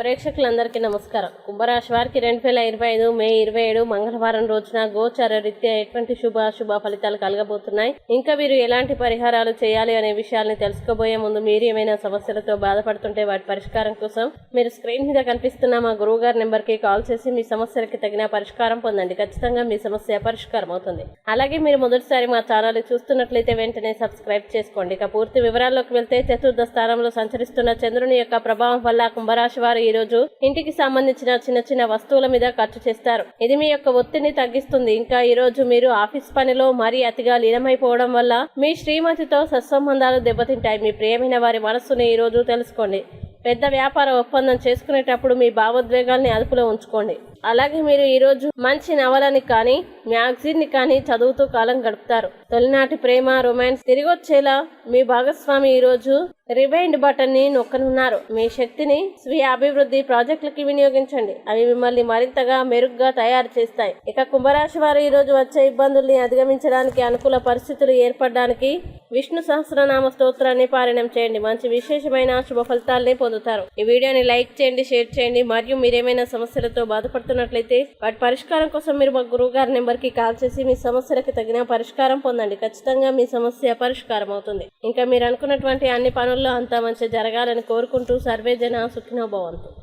ప్రేక్షకులందరికీ నమస్కారం. కుంభరాశి వారికి రెండు వేల ఇరవై ఐదు మే ఇరవై ఏడు మంగళవారం రోజున గోచార రీత్యా ఎటువంటి శుభ శుభ ఫలితాలు కలగబోతున్నాయి? ఇంకా మీరు ఎలాంటి పరిహారాలు చేయాలి అనే విషయాల్ని తెలుసుకోబోయే ముందు మీరు ఏమైనా సమస్యలతో బాధపడుతుంటే వాటి పరిష్కారం కోసం మీరు స్క్రీన్ మీద కనిపిస్తున్న మా గురువు గారి నెంబర్కి కాల్ చేసి మీ సమస్యలకి తగిన పరిష్కారం పొందండి. ఖచ్చితంగా మీ సమస్య పరిష్కారం అవుతుంది. అలాగే మీరు మొదటిసారి మా ఛానల్ చూస్తున్నట్లయితే వెంటనే సబ్స్క్రైబ్ చేసుకోండి. ఇక పూర్తి వివరాల్లోకి వెళ్తే చతుర్థ స్థానంలో సంచరిస్తున్న చంద్రుని యొక్క ప్రభావం వల్ల కుంభరాశి వారు ఈ రోజు ఇంటికి సంబంధించిన చిన్న చిన్న వస్తువుల మీద ఖర్చు చేస్తారు. ఇది మీ యొక్క ఒత్తిడిని తగ్గిస్తుంది. ఇంకా ఈ రోజు మీరు ఆఫీస్ పనిలో మరీ అతిగా లీనమైపోవడం వల్ల మీ శ్రీమతితో సత్సంబంధాలు దెబ్బతింటాయి. మీ ప్రియమైన వారి మనస్సుని ఈ రోజు తెలుసుకోండి. పెద్ద వ్యాపార ఒప్పందం చేసుకునేటప్పుడు మీ భావోద్వేగాల్ని అదుపులో ఉంచుకోండి. అలాగే మీరు ఈరోజు మంచి నవలని కానీ మ్యాగజైన్ని కానీ చదువుతూ కాలం గడుపుతారు. తొలినాటి ప్రేమ రొమాన్స్ తిరిగి వచ్చేలా మీ భాగస్వామి ఈ రోజు రివైండ్ బటన్ని నొక్కనున్నారు. మీ శక్తిని స్వీయ అభివృద్ధి ప్రాజెక్టులకి వినియోగించండి. అవి మిమ్మల్ని మరింతగా మెరుగ్గా తయారు చేస్తాయి. ఇక కుంభరాశి వారు ఈరోజు వచ్చే ఇబ్బందుల్ని అధిగమించడానికి అనుకూల పరిస్థితులు ఏర్పడడానికి విష్ణు సహస్రనామ స్తోత్రాన్ని పారాయణం చేయండి. మంచి విశేషమైన శుభ ఫలితాలని పొందుతారు. ఈ వీడియోని లైక్ చేయండి షేర్ చేయండి. మరియు మీరేమైనా సమస్యలతో బాధపడుతున్నట్లయితే వాటి పరిష్కారం కోసం మీరు మా గురువు గారి నెంబర్కి కాల్ చేసి మీ సమస్యలకు తగిన పరిష్కారం పొందండి. ఖచ్చితంగా మీ సమస్య పరిష్కారం అవుతుంది. ఇంకా మీరు అనుకున్నటువంటి అన్ని పనుల్లో అంతా మంచి జరగాలని కోరుకుంటూ సర్వే జన సుఖినోభవంతు